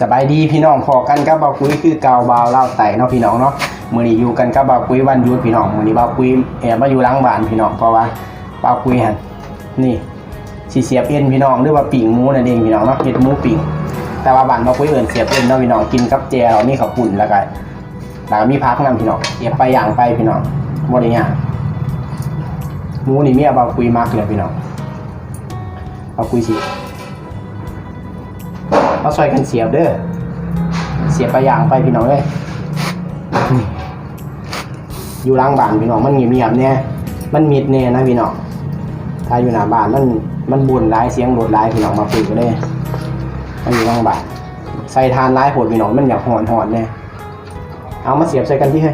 สบายดีพี่น้องพอกันกับบ่าวคุยคือเกาบาวเล่าไต่เนาะพี่น้องเนาะมื้อนี้อยู่กันกับบ่าวคุยวันยุดพี่น้องมื้อนี้บ่าวคุยแอบมาอยู่ล้างบ้านพี่น้องเพราะว่าบ่าวคุยหันนี่สิเสียบเอ็นพี่น้องหรือว่าปิ่งหมูนั่นเองพี่น้องเนาะเฮ็ดหมูปิ่งแต่ว่าบ้านบ่าวคุยเอิ้นเสียบเอ็นเนาะพี่น้องกินกับแจ่วมีข้าวปุ้นแล้วก็แล้วก็มีผักนํพี่น้องเก็บไปอย่างไปพี่น้องบ่ได้ยากหมูนี่เมียบ่าวคุยมักเลยพี่น้องบ่าวคุยสิ เอาซอยกันเสียบเด้อ เสียบไปอย่างไปพี่น้องเลยอยู่ล่างบ้านพี่น้องมันเงียบๆเนี่ยมันมิดเนี่ยนะพี่น้องถ้าอยู่หน้าบ้านมันมันบุญร้ายเสียงโดดร้ายพี่น้องมาคุยกันเลยมันอยู่ล่างบ้านใส่ทานร้ายโหดพี่น้องมันอยากหอนหอนเนี่ยเอามาเสียบใส่กันที่ให้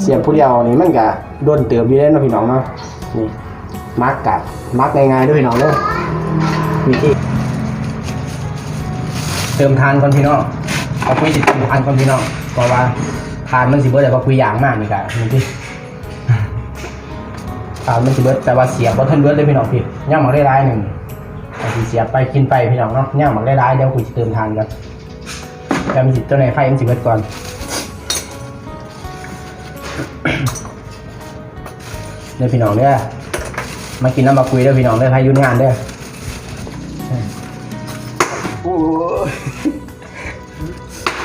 เสียบผู้เดียวนี่มันก็โดนเติบอยู่แล้วนาะพี่น้องเนาะนี่มักกัดมักง่ายๆด้วยพี่น้องเด้อมีที่ เติมทานก่อนพี่น้องเอาคุยสิเติมทานก่อนพี่น้องเพราะว่าทานมันสิเบิดแต่ว่าคุยอย่างมากนี่กะนี่พี่ทานมันสิเบิร์ดแต่ว่าเสียบบ่ทันเบิร์ดเลยพี่น้องพี่ย่างหมักได้ร้ายหนึ่งเอาสิเสียบไปกินไปพี่น้องเนาะย่างหมักได้ร้ายเดี๋ยวคุยสิเติมทานกันแต่มันสิตัวไหนไฟมันสิเบิร์ดก่อนเด้อพี่น้องเด้อมากินน้ำมาคุยเด้อพี่น้องเด้อใครยุ่งงานเด้อ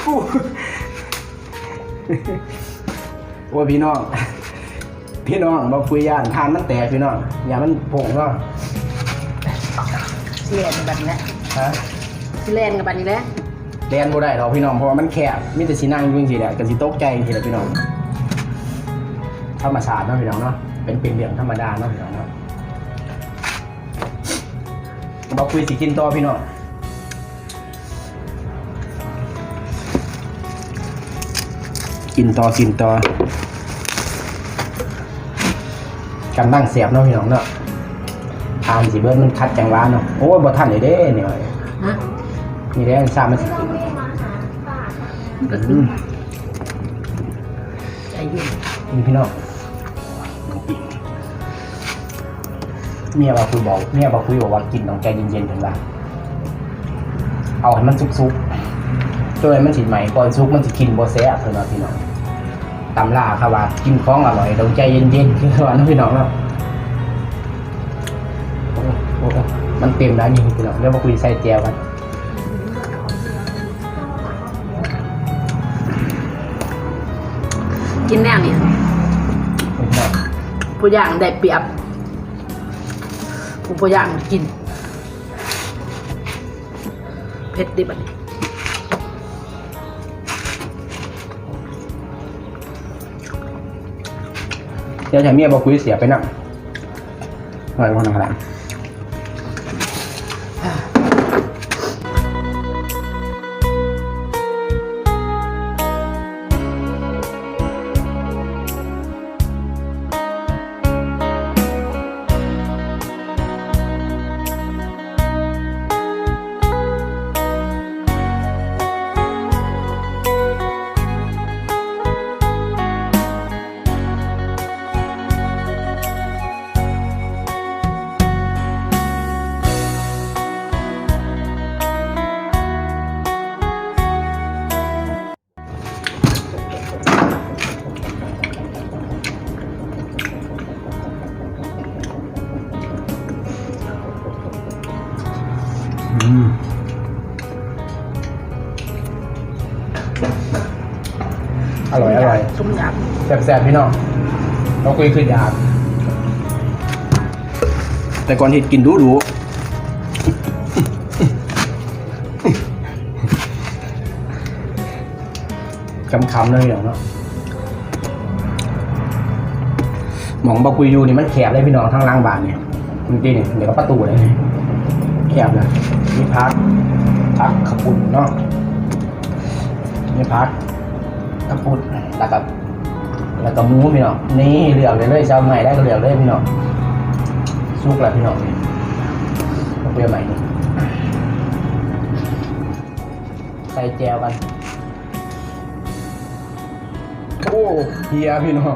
โอ้ยโอ้ยพี่น้อง พี่น้องมาคุยย่านทานมันแตกพี่น้อง อย่ามันโป่งเนาะสิเล่นกับบัดนี้แหละฮะสิเล่นกับบัดนี้แหละเรียนบ่ได้หรอกพี่น้อง เพราะว่ามันแคบมีแต่สินั่งอยู่จริงๆแหละก็สิตกใจจริงๆแหละพี่น้อง ธรรมศาสตร์เนาะพี่น้องเนาะ เป็นเป็นเรื่องธรรมดาเนาะพี่น้องเนาะมาคุยสิกินต่อพี่น้อง กินต่อกินต่อกำลังเสียบเนาะพี่น้องเนาะทานสิเบิร์ดมันคัดจังหวะเนาะโอ้ยบ่ทันเลยเด้เนี่ยฮะนี่ได้ทราบมันสิกินก็อืคือมใจเย็นนี่พี่น้องเมียบอกคุยบอกเมียบอกคุยบอกว่ากินต้องใจเย็นๆถึงว่าเอาให้มันสุกๆตัวให้มันสิใหม่ก่อนสุกมันสิกินบ่แซ่บเท่านั้นพี่น้อง ตำล่าค่ะว่ากินของอร่อยต้องใจเย็นๆคือว่านะพี่น้องเนาะโอ้โหมันเต็มแล้วนี่พี่น้องเดี๋ยวมาคุยใส่แจวกันกินแน่นี่พี่น้องผู้ย่างได้เปรียบผู้ผู้ย่างกินเผ็ดดิบัดนี้ เดี๋ยวถ้าเมียบอกคุยเสียไปนั่งหน่อยคนนั้นอื อร่อย อร่อยส้มยแซ่บๆพี่น้องเราคุยคือยาก แต่ก่อนที่กินดูดูคำๆเลยพี่น้องเนาะหมองบาคุยอยูนี่มันแคบเลยพี่น้องทั้งล่างบานเนี่ยจริงๆเนี่ยเดี๋ยวก็ประตูเลย แคบเลยมีพักพักขปุ่นเนาะมีพักขปุ่นแล้วก็แล้วก็มูพี่น้องนี่เหลือกเลยเลยเช้าใหม่ได้ก็เหลือกเลยพี่น้องสุกแล้วพี่น้องเอาเปรี้ยวใหม่นี่ใส่แจวกันโอ้เฮียพี่น้อง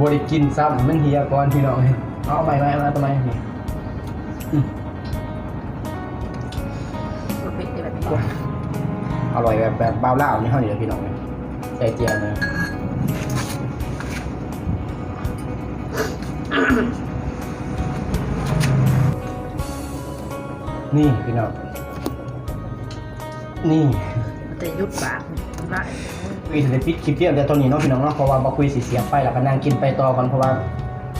บริกินซ้ำมันเฮียก่อนพี่น้องเอาใหม่ไหมเอาทำไมนี่ อืมำเผ็ดดิบัดนี้ร่อยแบบแบบบ้าวเล่าวนี่เท่านี้เลยพี่น้องเลยใส่เจียวเลยนี่พี่น้อง นี่แต่ยุดปากได้คุยถึงปิดคลิปเพียงแต่ตอนนี้เนาะพี่น้องเนาะเพราะว่าบอคุยสิเสียไปแล้วก็นั่งกินไปต่อกันเพราะว่า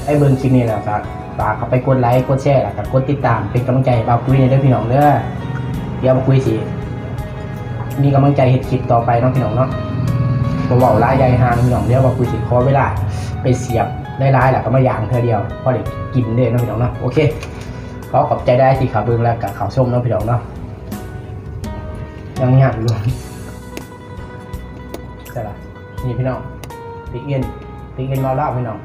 ไอ้เบิร์นคลิปนี้แหละครับฝากเขาไปกดไลค์กดแชร์แล้วก็กดติดตามเป็นกำลังใจให้บาคุยในเด้อพี่น้องเด้อเดี๋ยวบาคุยสิ มีกำลังใจเฮ็ดคลิปต่อไปเนาะพี่น้องเนาะบ่เว้าหลายใหญ่หางพี่น้องเดี๋ยวบาคุยสิขอเวลาไปเสียบได้หลายๆแล้วก็มาย่างเธอเดียวพอได้กินเด้อเนาะพี่น้องเนาะโอเคขอขอบใจได้ที่ขับเบิ่งแล้วกับข่าวชมเนาะพี่น้องเนาะยังยากอยู่ใช่ละนี่พี่น้องติ๊กเอ็นติ๊กเอ็นเราเล่าพี่น้อง